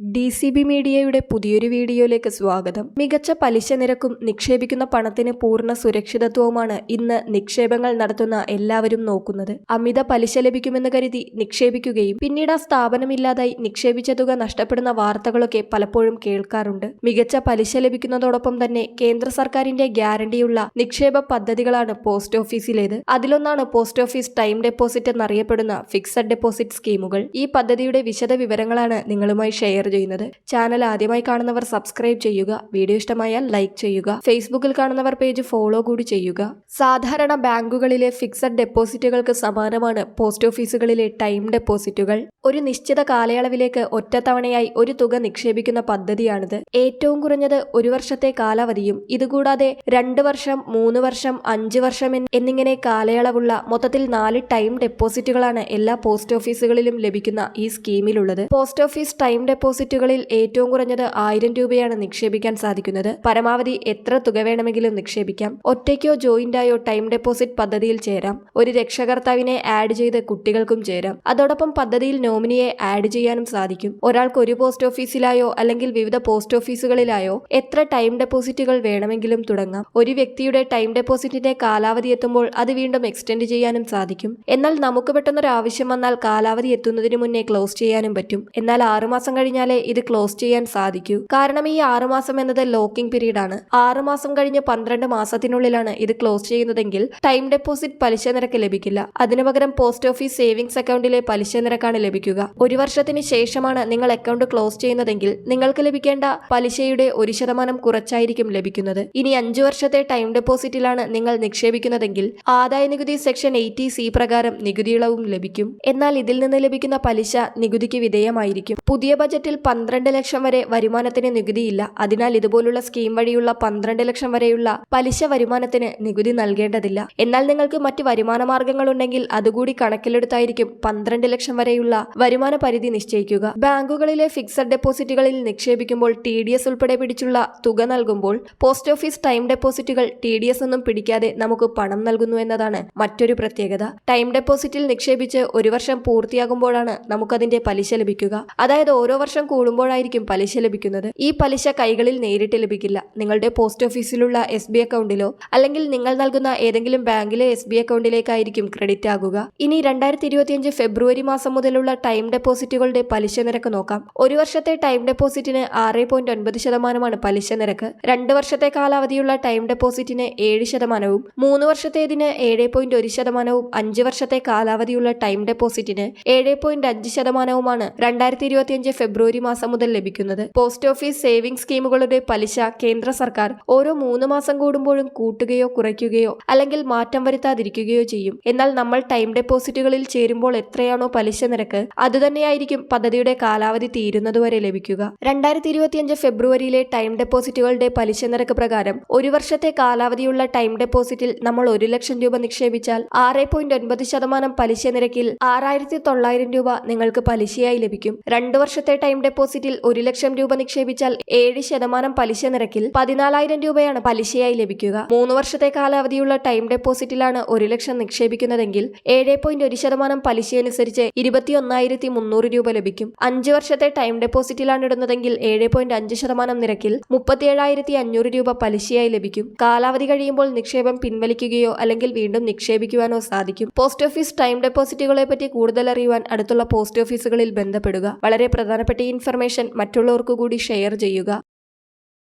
D C B മീഡിയയുടെ പുതിയൊരു വീഡിയോയിലേക്ക് സ്വാഗതം. മികച്ച പലിശ നിരക്കും നിക്ഷേപിക്കുന്ന പണത്തിന് പൂർണ സുരക്ഷിതത്വവുമാണ് ഇന്ന് നിക്ഷേപങ്ങൾ നടത്തുന്ന എല്ലാവരും നോക്കുന്നത്. അമിത പലിശ ലഭിക്കുമെന്ന് കരുതി നിക്ഷേപിക്കുകയും പിന്നീട് ആ സ്ഥാപനമില്ലാതായി നിക്ഷേപിച്ച തുക നഷ്ടപ്പെടുന്ന വാർത്തകളൊക്കെ പലപ്പോഴും കേൾക്കാറുണ്ട്. മികച്ച പലിശ ലഭിക്കുന്നതോടൊപ്പം തന്നെ കേന്ദ്ര സർക്കാരിന്റെ ഗ്യാരണ്ടിയുള്ള നിക്ഷേപ പദ്ധതികളാണ് പോസ്റ്റ് ഓഫീസിലേത്. അതിലൊന്നാണ് പോസ്റ്റ് ഓഫീസ് ടൈം ഡെപ്പോസിറ്റ് എന്നറിയപ്പെടുന്ന ഫിക്സഡ് ഡെപ്പോസിറ്റ് സ്കീമുകൾ. ഈ പദ്ധതിയുടെ വിശദ വിവരങ്ങളാണ് നിങ്ങളുമായി ഷെയർ ചെയ്യുന്നത്. ചാനൽ ആദ്യമായി കാണുന്നവർ സബ്സ്ക്രൈബ് ചെയ്യുക. വീഡിയോ ഇഷ്ടമായാൽ ലൈക്ക് ചെയ്യുക. ഫേസ്ബുക്കിൽ കാണുന്നവർ പേജ് ഫോളോ കൂടി ചെയ്യുക. സാധാരണ ബാങ്കുകളിലെ ഫിക്സഡ് ഡെപ്പോസിറ്റുകൾക്ക് സമാനമാണ് പോസ്റ്റ് ഓഫീസുകളിലെ ടൈം ഡെപ്പോസിറ്റുകൾ ഒരു നിശ്ചിത കാലയളവിലേക്ക് ഒറ്റത്തവണയായി ഒരു തുക നിക്ഷേപിക്കുന്ന പദ്ധതിയാണിത്. ഏറ്റവും കുറഞ്ഞത് ഒരു വർഷത്തെ കാലാവധിയും ഇതുകൂടാതെ രണ്ട് വർഷം മൂന്ന് വർഷം അഞ്ച് വർഷം എന്നിങ്ങനെ കാലയളവുള്ള മൊത്തത്തിൽ നാല് ടൈം ഡെപ്പോസിറ്റുകളാണ് എല്ലാ പോസ്റ്റ് ഓഫീസുകളിലും ലഭിക്കുന്ന ഈ സ്കീമിലുള്ളത് പോസ്റ്റ് ഓഫീസ് ടൈം ഡെപ്പോസിറ്റുകളിൽ ഏറ്റവും കുറഞ്ഞത് ആയിരം രൂപയാണ് നിക്ഷേപിക്കാൻ സാധിക്കുന്നത്. പരമാവധി എത്ര തുക വേണമെങ്കിലും നിക്ഷേപിക്കാം. ഒറ്റയ്ക്കോ ജോയിന്റായോ ടൈം ഡെപ്പോസിറ്റ് പദ്ധതിയിൽ ചേരാം. ഒരു രക്ഷകർത്താവിനെ ആഡ് ചെയ്ത് കുട്ടികൾക്കും ചേരാം. അതോടൊപ്പം പദ്ധതിയിൽ നോമിനിയെ ആഡ് ചെയ്യാനും സാധിക്കും. ഒരാൾക്ക് ഒരു പോസ്റ്റ് ഓഫീസിലായോ അല്ലെങ്കിൽ വിവിധ പോസ്റ്റ് ഓഫീസുകളിലായോ എത്ര ടൈം ഡെപ്പോസിറ്റുകൾ വേണമെങ്കിലും തുടങ്ങാം. ഒരു വ്യക്തിയുടെ ടൈം ഡെപ്പോസിറ്റിന്റെ കാലാവധി എത്തുമ്പോൾ അത് വീണ്ടും എക്സ്റ്റെൻഡ് ചെയ്യാനും സാധിക്കും. എന്നാൽ നമുക്ക് പെട്ടെന്നൊരു ആവശ്യം വന്നാൽ കാലാവധി എത്തുന്നതിന് മുന്നേ ക്ലോസ് ചെയ്യാനും പറ്റും. എന്നാൽ ആറുമാസം കഴിഞ്ഞാലേ ഇത് ക്ലോസ് ചെയ്യാൻ സാധിക്കൂ. കാരണം ഈ ആറുമാസം എന്നത് ലോക്കിംഗ് പീരീഡ് ആണ്. ആറുമാസം കഴിഞ്ഞ് പന്ത്രണ്ട് മാസത്തിനുള്ളിലാണ് ഇത് ക്ലോസ് ചെയ്യുന്നതെങ്കിൽ ടൈം ഡെപ്പോസിറ്റ് പലിശ നിരക്ക് ലഭിക്കില്ല. അതിനു പകരം പോസ്റ്റ് ഓഫീസ് സേവിങ്സ് അക്കൗണ്ടിലെ പലിശ നിരക്കാണ് ലഭിക്കുക. ഒരു വർഷത്തിന് ശേഷമാണ് നിങ്ങൾ അക്കൗണ്ട് ക്ലോസ് ചെയ്യുന്നതെങ്കിൽ നിങ്ങൾക്ക് ലഭിക്കേണ്ട പലിശയുടെ ഒരു ശതമാനം കുറച്ചായിരിക്കും ലഭിക്കുന്നത്. ഇനി അഞ്ചു വർഷത്തെ ടൈം ഡെപ്പോസിറ്റിലാണ് നിങ്ങൾ നിക്ഷേപിക്കുന്നതെങ്കിൽ ആദായ നികുതി സെക്ഷൻ എയ്റ്റി സി പ്രകാരം നികുതി ഇളവും ലഭിക്കും. എന്നാൽ ഇതിൽ നിന്ന് ലഭിക്കുന്ന പലിശ നികുതിക്ക് വിധേയമായിരിക്കും. പുതിയ ബജറ്റിൽ പന്ത്രണ്ട് ലക്ഷം വരെ വരുമാനത്തിന് നികുതിയില്ല. അതിനാൽ ഇതുപോലുള്ള സ്കീം വഴിയുള്ള പന്ത്രണ്ട് ലക്ഷം വരെയുള്ള പലിശ വരുമാനത്തിന് നികുതി നൽകേണ്ടതില്ല. എന്നാൽ നിങ്ങൾക്ക് മറ്റ് വരുമാന മാർഗങ്ങളുണ്ടെങ്കിൽ അതുകൂടി കണക്കിലെടുത്തായിരിക്കും പന്ത്രണ്ട് ലക്ഷം വരെയുള്ള വരുമാന പരിധി നിശ്ചയിക്കുക. ബാങ്കുകളിലെ ഫിക്സഡ് ഡെപ്പോസിറ്റുകളിൽ നിക്ഷേപിക്കുമ്പോൾ ടി ഡി എസ് ഉൾപ്പെടെ പിടിച്ചുള്ള തുക നൽകുമ്പോൾ പോസ്റ്റ് ഓഫീസ് ടൈം ഡെപ്പോസിറ്റുകൾ ടി ഡി എസ് ഒന്നും പിടിക്കാതെ നമുക്ക് പണം നൽകുന്നു എന്നതാണ് മറ്റൊരു പ്രത്യേകത. ടൈം ഡെപ്പോസിറ്റിൽ നിക്ഷേപിച്ച് ഒരു വർഷം പൂർത്തിയാകുമ്പോഴാണ് നമുക്കതിന്റെ പലിശ ലഭിക്കുക. അതായത് ഓരോ വർഷം കൂടുമ്പോഴായിരിക്കും പലിശ ലഭിക്കുന്നത്. ഈ പലിശ കൈകളിൽ നേരിട്ട് ലഭിക്കില്ല. നിങ്ങളുടെ പോസ്റ്റ് ഓഫീസിലുള്ള എസ് ബി അക്കൗണ്ടിലോ അല്ലെങ്കിൽ നിങ്ങൾ നൽകുന്ന ഏതെങ്കിലും ബാങ്കിലെ എസ് ബി അക്കൗണ്ടിലേക്കായിരിക്കും ക്രെഡിറ്റ് ആകുക. ഇനി രണ്ടായിരത്തി ഇരുപത്തിയഞ്ച് ഫെബ്രുവരി മാസം മുതലുള്ള ടൈം ഡെപ്പോസിറ്റുകളുടെ പലിശ നിരക്ക് നോക്കാം. ഒരു വർഷത്തെ ടൈം ഡെപ്പോസിറ്റിന് ആറ് പോയിന്റ് ഒൻപത് ശതമാനമാണ് പലിശ നിരക്ക്. രണ്ട് വർഷത്തെ കാലാവധിയുള്ള ടൈം ഡെപ്പോസിറ്റിന് ഏഴ് ശതമാനവും മൂന്ന് വർഷത്തേതിന് ഏഴ് പോയിന്റ് ഒരു ശതമാനവും അഞ്ച് വർഷത്തെ കാലാവധിയുള്ള ടൈം ഡെപ്പോസിറ്റിന് ഏഴ് പോയിന്റ് അഞ്ച് ശതമാനവുമാണ് രണ്ടായിരത്തി ഇരുപത്തിയഞ്ച് ഫെബ്രുവരി മാസം മുതൽ ലഭിക്കുന്നത്. പോസ്റ്റ് ഓഫീസ് സേവിംഗ് സ്കീമുകളുടെ പലിശ കേന്ദ്ര സർക്കാർ ഓരോ മൂന്ന് മാസം കൂടുമ്പോഴും കൂട്ടുകയോ കുറയ്ക്കുകയോ അല്ലെങ്കിൽ മാറ്റം വരുത്താതിരിക്കുകയോ ചെയ്യും. എന്നാൽ നമ്മൾ ടൈം ഡെപ്പോസിറ്റുകളിൽ ചേരുമ്പോൾ എത്രയാണോ പലിശ നിരക്ക് അതുതന്നെയായിരിക്കും പദ്ധതിയുടെ കാലാവധി തീരുന്നതുവരെ ലഭിക്കുക. രണ്ടായിരത്തി ഇരുപത്തിയഞ്ച് ഫെബ്രുവരിയിലെ ടൈം ഡെപ്പോസിറ്റുകളുടെ പലിശ നിരക്ക് പ്രകാരം ഒരു വർഷത്തെ കാലാവധിയുള്ള ടൈം ഡെപ്പോസിറ്റിൽ നമ്മൾ ഒരു ലക്ഷം രൂപ നിക്ഷേപിച്ചാൽ ആറ് പോയിന്റ് ഒൻപത് ശതമാനം പലിശ നിരക്കിൽ ആറായിരത്തി തൊള്ളായിരം രൂപ നിങ്ങൾക്ക് പലിശയായി ലഭിക്കും. രണ്ടു വർഷത്തെ ടൈം ഡെപ്പോസിറ്റിൽ ഒരു ലക്ഷം രൂപ നിക്ഷേപിച്ചാൽ ഏഴ് ശതമാനം പലിശ നിരക്കിൽ പതിനാലായിരം രൂപയാണ് പലിശയായി ലഭിക്കുക. മൂന്ന് വർഷത്തെ കാലാവധിയുള്ള ടൈം ഡെപ്പോസിറ്റിലാണ് ഒരു ലക്ഷം നിക്ഷേപിക്കുന്നതെങ്കിൽ ഏഴ് പോയിന്റ് ഒരു ശതമാനം പലിശയനുസരിച്ച് ഇരുപത്തിയൊന്നായിരത്തി മുന്നൂറ് രൂപ ലഭിക്കും. അഞ്ച് വർഷത്തെ ടൈം ഡെപ്പോസിറ്റിലാണ് ഇടുന്നതെങ്കിൽ ഏഴ് പോയിന്റ് അഞ്ച് ശതമാനം നിരക്കിൽ മുപ്പത്തിയേഴായിരത്തി അഞ്ഞൂറ് രൂപ പലിശയായി ലഭിക്കും. കാലാവധി കഴിയുമ്പോൾ നിക്ഷേപം പിൻവലിക്കുകയോ അല്ലെങ്കിൽ വീണ്ടും നിക്ഷേപിക്കുവാനോ സാധിക്കും. പോസ്റ്റ് ഓഫീസ് ടൈം ഡെപ്പോസിറ്റുകളെ പറ്റി കൂടുതൽ അറിയുവാൻ അടുത്തുള്ള പോസ്റ്റ് ഓഫീസുകളിൽ ബന്ധപ്പെടുക. വളരെ പ്രധാനപ്പെട്ട ഈ ഇൻഫർമേഷൻ മറ്റുള്ളവർക്കു കൂടി ഷെയർ ചെയ്യുക.